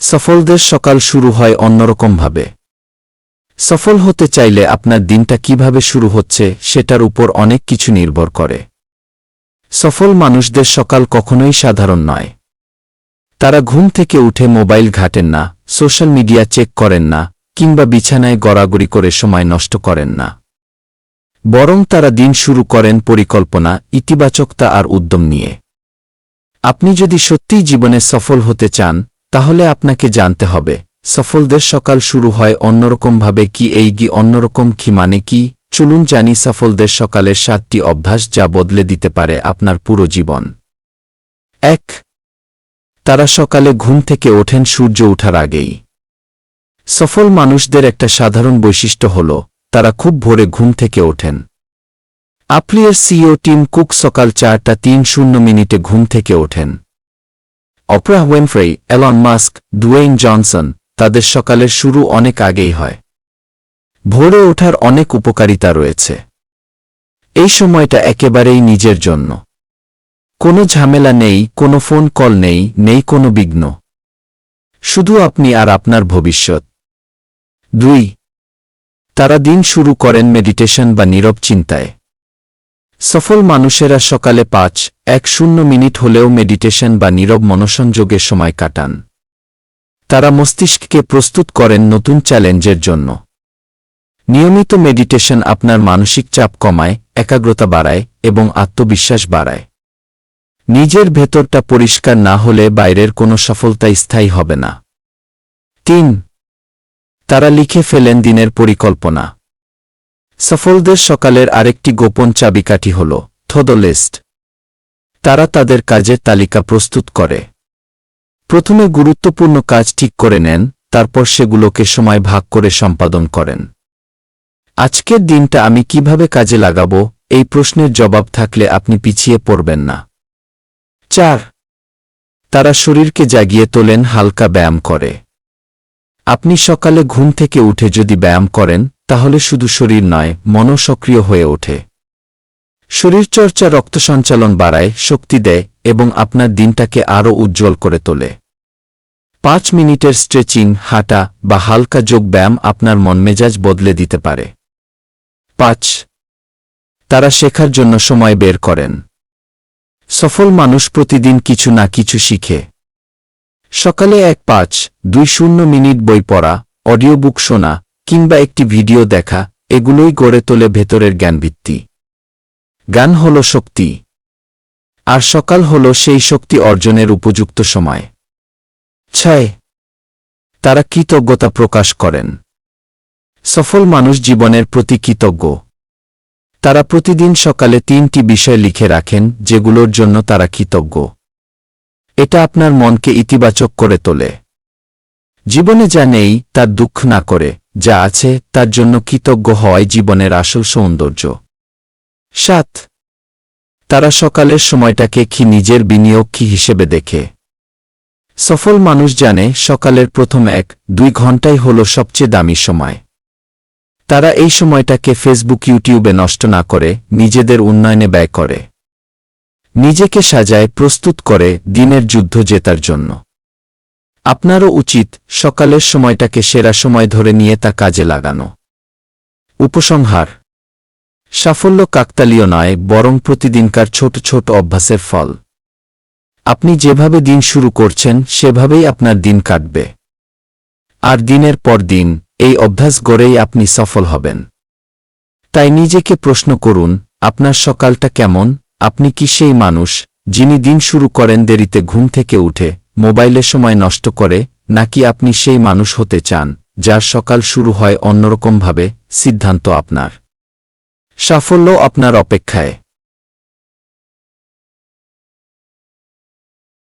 সফলদের সকাল শুরু হয় অন্যরকমভাবে। সফল হতে চাইলে আপনার দিনটা কীভাবে শুরু হচ্ছে সেটার উপর অনেক কিছু নির্ভর করে। সফল মানুষদের সকাল কখনোই সাধারণ নয়। তারা ঘুম থেকে উঠে মোবাইল ঘাটেন না, সোশ্যাল মিডিয়া চেক করেন না, কিংবা বিছানায় গড়াগড়ি করে সময় নষ্ট করেন না। বরং তারা দিন শুরু করেন পরিকল্পনা, ইতিবাচকতা আর উদ্যম নিয়ে। আপনি যদি সত্যিই জীবনে সফল হতে চান তাহলে আপনাকে জানতে হবে, সফলদের সকাল শুরু হয় অন্যরকমভাবে কি এই গি অন্যরকম কি মানে কি? চলুন জানি সফলদের সকালের সাতটি অভ্যাস যা বদলে দিতে পারে আপনার পুরো জীবন। এক, তারা সকালে ঘুম থেকে ওঠেন সূর্য ওঠার আগেই। সফল মানুষদের একটা সাধারণ বৈশিষ্ট্য হল, তারা খুব ভোরে ঘুম থেকে ওঠেন। আপলিয়ের সিও টিম কুক সকাল চারটা তিন শূন্য মিনিটে ঘুম থেকে ওঠেন। Oprah Winfrey Elon Musk Dwayne Johnson তাদের সকালের শুরু অনেক আগেই হয়। ভোরে ওঠার অনেক উপকারিতা রয়েছে। এই সময়টা একেবারেই নিজের জন্য। কোনো ঝামেলা নেই, কোনো ফোন কল নেই নেই কোনো বিঘ্ন। শুধু আপনি আর আপনার ভবিষ্যৎ। দুই, তারা দিন শুরু করেন মেডিটেশন বা নীরব চিন্তায়। সফল মানুষেরা সকালে পাঁচ, এক শূন্য মিনিট হলেও মেডিটেশন বা নীরব মনসংযোগের সময় কাটান। তারা মস্তিষ্ককে প্রস্তুত করেন নতুন চ্যালেঞ্জের জন্য। নিয়মিত মেডিটেশন আপনার মানসিক চাপ কমায়, একাগ্রতা বাড়ায় এবং আত্মবিশ্বাস বাড়ায়। নিজের ভেতরটা পরিষ্কার না হলে বাইরের কোনো সফলতা স্থায়ী হবে না। তিন, তারা লিখে ফেলেন দিনের পরিকল্পনা। সফলদের সকালের আরেকটি গোপন চাবিকাঠি হল থদ লিস্ট তারা তাদের কাজের তালিকা প্রস্তুত করে। প্রথমে গুরুত্বপূর্ণ কাজ ঠিক করে নেন, তারপর সেগুলোকে সময় ভাগ করে সম্পাদন করেন। আজকের দিনটা আমি কীভাবে কাজে লাগাব, এই প্রশ্নের জবাব থাকলে আপনি পিছিয়ে পড়বেন না। চার। তারা শরীরকে জাগিয়ে তোলেন, হালকা ব্যায়াম করে। আপনি সকালে ঘুম থেকে উঠে যদি ব্যায়াম করেন তাহলে শুধু শরীর নয়, মনও সক্রিয় হয়ে ওঠে। শরীরচর্চা রক্ত সঞ্চালন বাড়ায়, শক্তি দেয় এবং আপনার দিনটাকে আরও উজ্জ্বল করে তোলে। পাঁচ মিনিটের স্ট্রেচিং, হাঁটা বা হালকা যোগ ব্যায়াম আপনার মনমেজাজ বদলে দিতে পারে। পাঁচ, তারা শেখার জন্য সময় বের করেন। সফল মানুষ প্রতিদিন কিছু না কিছু শিখে। সকালে এক পাঁচ, দুই শূন্য মিনিট বই পড়া, অডিও বুক শোনা কিংবা একটি ভিডিও দেখা, এগুলোই গড়ে তোলে ভেতরের জ্ঞানভিত্তি গান হল শক্তি। আর সকাল হল সেই শক্তি অর্জনের উপযুক্ত সময়। ছয়। তারা কৃতজ্ঞতা প্রকাশ করেন। সফল মানুষ জীবনের প্রতি কৃতজ্ঞ। তারা প্রতিদিন সকালে তিনটি বিষয় লিখে রাখেন, যেগুলোর জন্য তারা কৃতজ্ঞ। এটা আপনার মনকে ইতিবাচক করে তোলে। জীবনে যা নেই তার দুঃখ না করে। যা আছে, তার জন্য কৃতজ্ঞ হওয়াই জীবনের আসল সৌন্দর্য। সাত। তারা সকালের সময়টাকে কি নিজের বিনিয়োগ কি হিসেবে দেখে? সফল মানুষ জানে, সকালের প্রথম এক, দুই ঘন্টাই হল সবচেয়ে দামি সময়। তারা এই সময়টাকে ফেসবুক, ইউটিউবে নষ্ট না করে, নিজেদের উন্নয়নে ব্যয় করে। নিজেকে সাজায়, প্রস্তুত করে, দিনের যুদ্ধ জেতার জন্য। আপনারও উচিত সকালের সময়টাকে সেরা সময় ধরে নিয়ে তা কাজে লাগানো। উপসংহার। সাফল্য কাকতালীয় নয়, বরং প্রতিদিনকার ছোট ছোট অভ্যাসের ফল। আপনি যেভাবে দিন শুরু করছেন, সেভাবেই আপনার দিন কাটবে। আর দিনের পর দিন, এই অভ্যাস গড়েই আপনি সফল হবেন। তাই নিজেকে প্রশ্ন করুন, আপনার সকালটা কেমন? আপনি কি সেই মানুষ, যিনি দিন শুরু করেন দেরিতে ঘুম থেকে উঠে মোবাইলে সময় নষ্ট করে, নাকি আপনি সেই মানুষ হতে চান, যার সকাল শুরু হয় অন্যরকমভাবে, সিদ্ধান্ত আপনার। সাফল্য আপনার অপেক্ষায়।